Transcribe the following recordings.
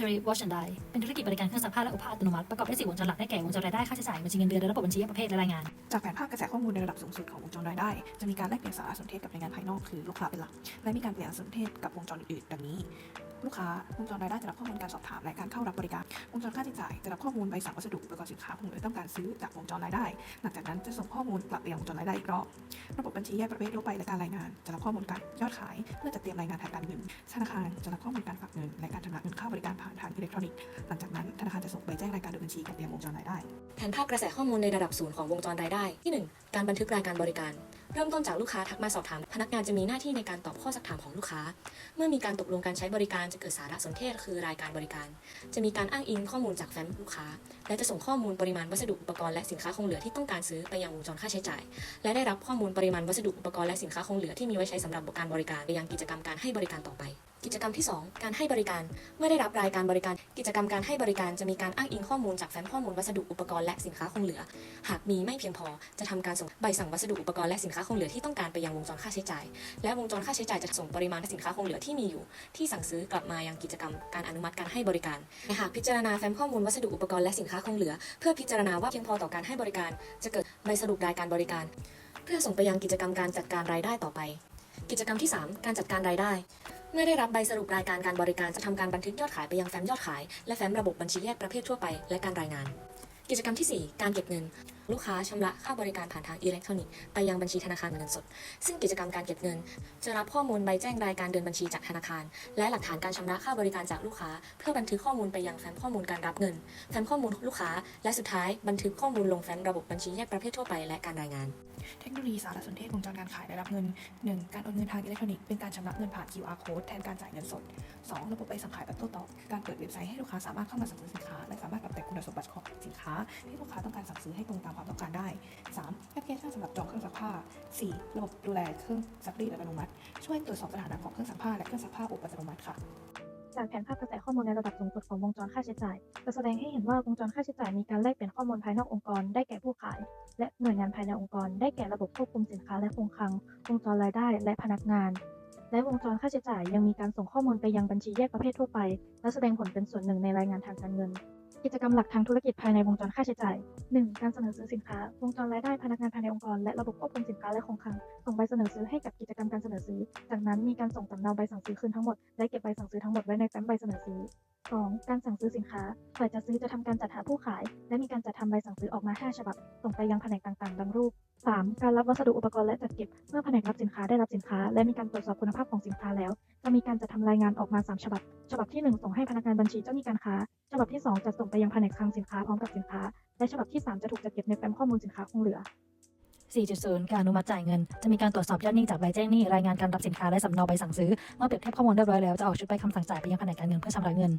Factory Wash and Die เป็นธุรกิจบริการเครื่องซักผ้าและอุปกรณ์อัตโนมัติ ประกอบด้วยสี่วงจรหลักได้แก่วงจรรายได้ค่าใช้จ่ายบัญชีเงินเดือนและระบบบัญชีแยกประเภทและรายงาน จากแผนภาพกระแสข้อมูลในระดับสูงสุดของวงจรรายได้ จะมีการแลกเปลี่ยนสารสนเทศกับหน่วยงานภายนอกคือลูกค้าเป็นหลัก และมีการเปลี่ยนสารสนเทศกับวงจรอื่นๆดังนี้ ลูกค้าวงจรรายได้จะรับข้อมูลการสอบถามและการเข้ารับบริการวงจรค่าใช้จ่ายจะรับข้อมูลใบสั่งวัสดุอุปกรณ์สินค้าคงเหลือต้องการซื้อจากวงจรรายได้ หลังจากนั้นจะส่งข้อมูลกลับไปยังวงจรรายได้อีกรอบระบบบัญชีแยกประเภททั่วไปและการรายงาน จะรับข้อมูลการยอดขาย เพื่อจัดเตรียมรายงานทางการเงินธนาคารจะรับข้อมูลการฝากเงิน และการชำระเงินค่าบริการผ่านทางอิเล็กทรอนิกส์หลังจากนั้นธนาคารจะส่งใบแจ้งรายการดบัญชีกลับไปยังวงจรรายได้ แผนภาพกระแสข้อมูลในระดับศูนย์ของวงจรรายได้ที่ 1 การบันทึกรายการบริการ เริ่มต้นจากลูกค้าทักมาสอบถาม พนักงานจะมีหน้าที่ในการตอบข้อสักถามของลูกค้า เมื่อมีการตกลงการใช้บริการจะเกิดสารสนเทศคือรายการบริการ จะมีการอ้างอิงข้อมูลจากแฟ้มลูกค้า และจะส่งข้อมูลปริมาณวัสดุอุปกรณ์และสินค้าคงเหลือที่ต้องการซื้อไปยังวงจรค่าใช้จ่าย และได้รับข้อมูลปริมาณวัสดุอุปกรณ์และสินค้าคงเหลือที่มีไว้ใช้สำหรับการบริการไปยังกิจกรรมการให้บริการต่อไป กิจกรรมที่ 2 การให้บริการ เมื่อได้รับรายการบริการ กิจกรรมการให้บริการจะมีการอ้างอิงข้อมูลจากแฟ้มข้อมูลวัสดุอุปกรณ์และสินค้าคงเหลือ หากมีไม่เพียงพอ จะทำการส่งใบสั่งวัสดุอุปกรณ์และสินค้าคงเหลือที่ต้องการไปยังวงจรค่าใช้จ่าย และวงจรค่าใช้จ่ายจะส่งปริมาณสินค้าคงเหลือที่มีอยู่ ที่สั่งซื้อกลับมายังกิจกรรมการอนุมัติการให้บริการหากพิจารณาแฟ้มข้อมูลวัสดุอุปกรณ์และสินค้าคงเหลือ เพื่อพิจารณาว่าเพียงพอต่อการให้บริการ จะเกิดใบสรุปรายการบริการ เพื่อส่งไปยังกิจกรรมการจัดการรายได้ต่อไป กิจกรรมที่ 3 การจัดการรายได้ เมื่อได้รับใบสรุปรายการการบริการจะทำการบันทึกยอดขายไปยังแฟ้มยอดขาย และแฟ้มระบบบัญชีแยกประเภททั่วไป และการรายงาน กิจกรรมทีสี่4 การเก็บเงิน ลูกค้าชำระค่าบริการผ่านทางอิเล็กทรอนิกส์ไปยังบัญชีธนาคารเงินสด ซึ่งกิจกรรมการเก็บเงิน จะรับข้อมูลใบแจ้งรายการเดินบัญชีจากธนาคาร และหลักฐานการชำระค่าบริการจากลูกค้า เพื่อบันทึกข้อมูลไปยังแฟ้มข้อมูลการรับเงิน แฟ้มข้อมูลลูกค้า และสุดท้ายบันทึกข้อมูลลงแฟ้มระบบบัญชีแยกประเภททั่วไปและการรายงาน เทคโนโลยีสารสนเทศวงจรการขายและรับเงิน 1. การโอนเงินทางอิเล็กทรอนิกส์เป็นการชำระเงินผ่าน QR code แทนการจ่ายเงินสด 2. ระบบใบสั่งขายแบบโต้ตอบการเปิดเว็บไซต์ให้ลูกค้าสามารถเข้ามาสั่งซื้อสินค้า และสามารถปรับแต่งคุณสมบัติของสินค้าที่ลูกค้าต้องการสั่งซื้อให้ตรงตามความต้องการได้ 3. แอปพลิเคชันสำหรับจองเครื่องซักผ้า 4. ระบบดูแลเครื่องซักรีดอัตโนมัติ ช่วยตรวจสอบสถานะของเครื่องซักผ้าและเครื่องซักผ้าอบอัตโนมัติค่ะจากแผนภาพกระแสข้อมูลในระดับสูงสุดของวงจรค่าใช้จ่าย จะแสดงให้เห็นว่าวงจรค่าใช้จ่ายมีการแลกเปลี่ยนข้อมูลภายนอกองค์กร ได้แก่ผู้ขาย และหน่วยงานภายในองค์กร ได้แก่ระบบควบคุมสินค้าและคงคลัง วงจรรายได้ และพนักงาน และวงจรค่าใช้จ่ายยังมีการส่งข้อมูลไปยังบัญชีแยกประเภททั่วไป และแสดงผลเป็นส่วนหนึ่งในรายงานทางการเงิน กิจกรรมหลักทางธุรกิจภายในวงจรค่าใช้จ่าย 1. การเสนอซื้อสินค้า วงจรรายได้พนักงานภายในองค์กร และระบบควบคุมสินค้าและคงคลัง ส่งใบเสนอซื้อให้กับกิจกรรมการเสนอซื้อ จากนั้นมีการส่งสำเนาใบสั่งซื้อคืนทั้งหมด และเก็บใบสั่งซื้อทั้งหมดไว้ในแฟ้มใบเสนอซื้อ 2. การสั่งซื้อสินค้า ฝ่ายจัดซื้อจะทำการจัดหาผู้ขาย และมีการจัดทำใบสั่งซื้อออกมา 5 ฉบับ ส่งไปยังแผนกต่างๆ ดังรูป 3. การรับวัสดุอุปกรณ์และจัดเก็บ เมื่อแผนกรับสินค้าได้รับสินค้า และมีการตรวจสอบคุณภาพของสินค้าแล้ว จะมีการจัดทำรายงานออกมา 3 ฉบับ ฉบับที่ 1 ส่งให้พนักงานบัญชีเจ้าหนี้การค้า ฉบับที่ 2 จะส่งไปยังแผนกคลังสินค้าพร้อมกับสินค้า และฉบับที่ 3 จะถูกจัดเก็บในแฟ้มข้อมูลสินค้าคงเหลือ 4.0 การอนุมัติจ่ายเงิน จะมีการตรวจสอบยอดหนี้จากใบแจ้งหนี้รายงานการรับสินค้าและสำเนาใบสั่งซื้อ เมื่อเปรียบเทียบข้อมูลเรียบร้อยแล้วจะออกชุดใบคำสั่งจ่ายไปยังแผนกการเงินเพื่อชำระเงิน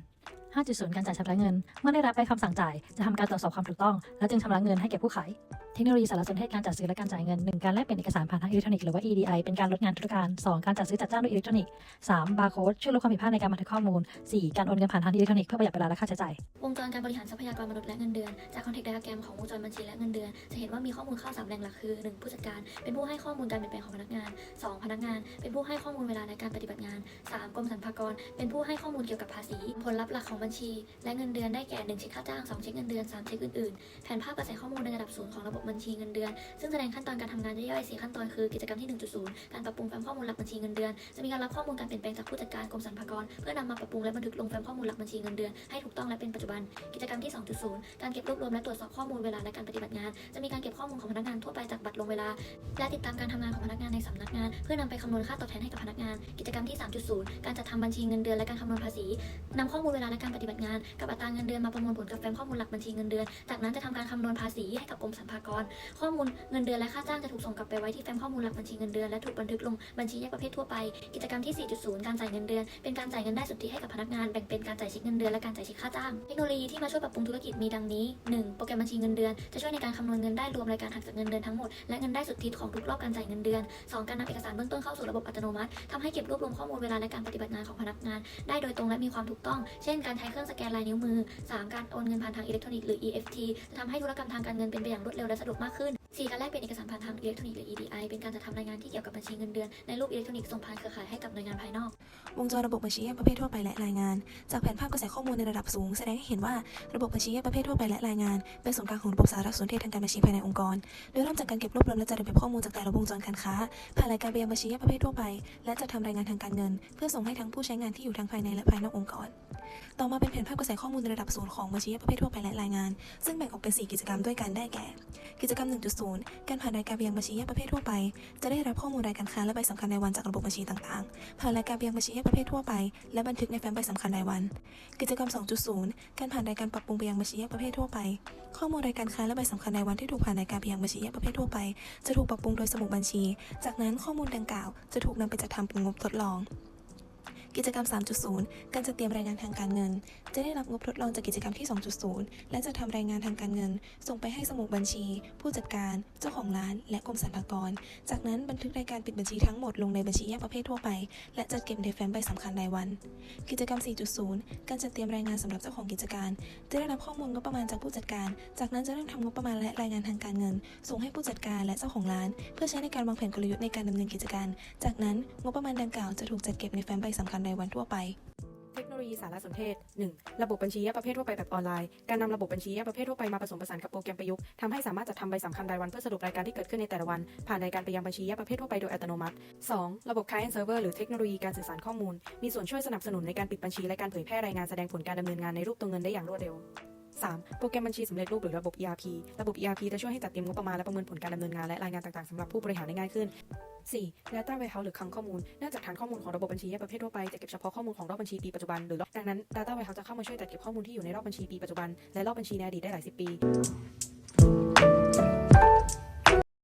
5.0 การจ่ายชำระเงิน เมื่อได้รับใบคำสั่งจ่ายจะทำการตรวจสอบความถูกต้อง และจึงชำระเงินให้แก่ผู้ขาย เทคโนโลยีสารสนเทศการจัดซื้อและการจ่ายเงิน 1 การแลกเปลี่ยนเอกสารผ่านทางอิเล็กทรอนิกส์หรือว่า EDI เป็นการลดงานธุรการ 2 การจัดซื้อจัดจ้างด้วยอิเล็กทรอนิกส์3บาร์โค้ดช่วยลดความผิดพลาดในการบันทึกข้อมูล 4 การโอนเงินผ่านทางอิเล็กทรอนิกส์เพื่อประหยัดเวลาและค่าใช้จ่ายวงจรการบริหารทรัพยากรมนุษย์และเงินเดือนจากคอนเทกต์ไดอะแกรมของวงจรบัญชีและเงินเดือนจะเห็นว่ามีข้อมูลเข้าสามแหล่งหลักคือ 1. ผู้จัดการเป็นผู้ให้ข้อมูลการเปลี่ยนแปลงของพนักงาน 2. พนักงาน เป็นผู้ให้ข้อมูลเวลาในการปฏิบัติงาน 3. กรมสรรพากรเป็นผู้ให้ข้อมูลเกี่ยวกับภาษี ผลลัพธ์หลักของบัญชี และเงินเดือนได้แก่1เช็คค่าจ้าง2เช็คเงินเดือน3เช็คอื่นๆ แผนภาพกระแสข้อมูลในระดับศูนย์ของระบบบัญชีเงินเดือน ซึ่งแสดงขั้นตอนการทำงานย่อยๆ4ขั้นตอนคือกิจกรรมที่ 1.0 การปรับปรุงแฟ้มข้อมูลหลักบัญชีเงินเดือน จะมีการรับข้อมูลการเปลี่ยนแปลงจากผู้จัดการกรมสรรพากรเพื่อนำมาปรับปรุงและบันทึกลงแฟ้มข้อมูลหลักบัญชีเงินเดือนให้ถูกต้องและเป็นปัจจุบัน กิจกรรมที่ 2.0 การเก็บรวบรวมและตรวจสอบข้อมูลเวลาและการปฏิบัติงาน จะมีการเก็บข้อมูลของพนักงานทั่วไปจากบัตรลงเวลา และติดตามการทำงานของพนักงานในสำนักงาน เพื่อนำไปคำนวณค่าตอบแทนให้กับพนักงาน กิจกรรมที่ 3.0 การจัดทำบัญชีเงินเดือนและการคำนวณภาษีนำข้อมูลเวลาและการปฏิบัติงานกับอัตราเงินเดือนมาประมวลผลกับแฟ้มข้อมูลหลักบัญชีเงินเดือน จากนั้นจะทำการคำนวณภาษีให้กับกรมสรรพากร ข้อมูลเงินเดือนและค่าจ้างจะถูกส่งกลับไปไว้ที่แฟ้มข้อมูลหลักบัญชีเงินเดือนและถูกบันทึกลงบัญชีแยกประเภททั่วไป กิจกรรมที่ 4.0 การจ่ายเงินเดือน เป็นการจ่ายเงินได้สุทธิให้กับพนักงานแบ่งเป็นการจ่ายเช็คเงินเดือนและการจ่ายเช็คค่าจ้าง เทคโนโลยีที่มาช่วยปรับปรุงธุรกิจมีดังนี้ 1. โปรแกรมบัญชีเงินเดือนจะช่วยในการคำนวณเงินได้รวมรายการหักจากเงินเดือนทั้งหมดและเงินได้สุทธิของทุกรอบการจ่ายเงินเดือน 2. การนำเอกสารเบื้องต้นเข้าสู่ระบบอัตโนมัติทำให้เก็บรวบรวมข้อมูลเวลาและการปฏิบัติงานของพนักงาน ได้โดยตรงและมีความถูกต้อง เช่นการช้เครื่องสแกนลายนิ้วมือ 3. การโอนเงินผ่านทางอิเล็กทรอนิกส์หรือ EFT จะทำให้ธุรกรรมทางการเงินเป็นไปอย่างรวดเร็วและสะดวกมากขึ้น 4. การแลกเปลี่ยนเอกสารผ่านทางอิเล็กทรอนิกส์หรือ EDI เป็นการจัดทำรายงานที่เกี่ยวกับบัญชีเงินเดือนในรูปอิเล็กทรอนิกส์ส่งผ่านเครือข่ายให้กับหน่วยงานภายนอก วงจรระบบบัญชีแยกประเภททั่วไปและรายงาน จากแผนภาพกระแสข้อมูลในระดับสูง แสดงให้เห็นว่าระบบบัญชีแยกประเภททั่วไปและรายงาน เป็นศูนย์กลางของระบบสารสนเทศทางการบัญชีภายในองค์กร โดยเริ่มจากการเก็บรวบรวมและจัดระเบียบข้อมูลจากแต่ละวงจรการค้าผ่านรายการไปยังบัญชีแยกประเภททั่วไป และจัดทำรายงานทางการเงิน เพื่อส่งให้ทั้งผู้ใช้งานที่อยู่ทั้งภายในและภายนอกองค์กร ต่อมาเป็นแผนภาพกระแสข้อมูลในระดับศูนย์ของบัญชีแยกประเภททั่วไปและรายงาน ซึ่งแบ่งออกเป็น 4 กิจกรรมด้วยกันได้แก่ กิจกรรม 1.0การผ่านรายการไปยังบัญชีแยกประเภททั่วไป จะได้รับข้อมูลรายการค้าและใบสำคัญรายวันจากระบบบัญชีต่างๆ ผ่านรายการไปยังบัญชีแยกประเภททั่วไป และบันทึกในแฟ้มใบสำคัญรายวัน กิจกรรม 2.0 การผ่านรายการปรับปรุงไปยังบัญชีแยกประเภททั่วไป ข้อมูลรายการค้าและใบสำคัญรายวันที่ถูกผ่านรายการไปยังบัญชีแยกประเภททั่วไป จะถูกปรับปรุงโดยสมุดบัญชี จากนั้นข้อมูลดังกล่าวจะถูกนำไปจัดทำเป็นงบทดลอง กิจกรรม 3.0 การจัดเตรียมรายงานทางการเงิน จะได้รับงบทดลองจากกิจกรรมที่ 2.0 และจะทำรายงานทางการเงิน ส่งไปให้สมุดบัญชี ผู้จัดการ เจ้าของร้าน และกรมสรรพากร จากนั้นบันทึกรายการปิดบัญชีทั้งหมดลงในบัญชีแยกประเภททั่วไป และจัดเก็บในแฟ้มใบสำคัญรายวัน กิจกรรม 4.0 การจัดเตรียมรายงานสำหรับเจ้าของกิจการ จะได้รับข้อมูลงบประมาณจากผู้จัดการ จากนั้นจะเริ่มทำงบประมาณและรายงานทางการเงิน ส่งให้ผู้จัดการและเจ้าของร้าน เพื่อใช้ในการวางแผนกลยุทธ์ในการดำเนินกิจการ จากนั้นงบประมาณดังกล่าวจะถูกจัดเก็บในแฟ้มใบสำคัญรายวันทั่วไป เทคโนโลยีสารสนเทศ 1. ระบบบัญชีแยกประเภททั่วไปแบบออนไลน์ การนำระบบบัญชีแยกประเภททั่วไปมาผสมผสานกับโปรแกรมประยุกต์ทำให้สามารถจัดทำใบสำคัญรายวันเพื่อสรุปรายการที่เกิดขึ้นในแต่ละวัน ผ่านรายการไปยังบัญชีแยกประเภททั่วไปโดยอัตโนมัติ 2. ระบบ Client Server หรือเทคโนโลยีการสื่อสารข้อมูล มีส่วนช่วยสนับสนุนในการปิดบัญชีและการเผยแพร่รายงานแสดงผลการดำเนินงานในรูปตัวเงินได้อย่างรวดเร็ว 3. โปรแกรมบัญชีสำเร็จรูปหรือระบบ ERP ระบบ ERP จะช่วยให้จัดเตรียมงบประมาณและประเมินผลการดำเนินงานและรายงานต่างๆสำหรับผู้บริหารได้ง่ายขึ้น 4. Data Warehouse หรือคลังข้อมูล เนื่องจากฐานข้อมูลของระบบบัญชีแยกประเภททั่วไปจะเก็บเฉพาะข้อมูลของรอบบัญชีปีปัจจุบันหรือรอบดังนั้น Data Warehouse จะเข้ามาช่วยจัดเก็บข้อมูลที่อยู่ในรอบบัญชีปีปัจจุบันและรอบบัญชีในอดีตได้หลายสิบปี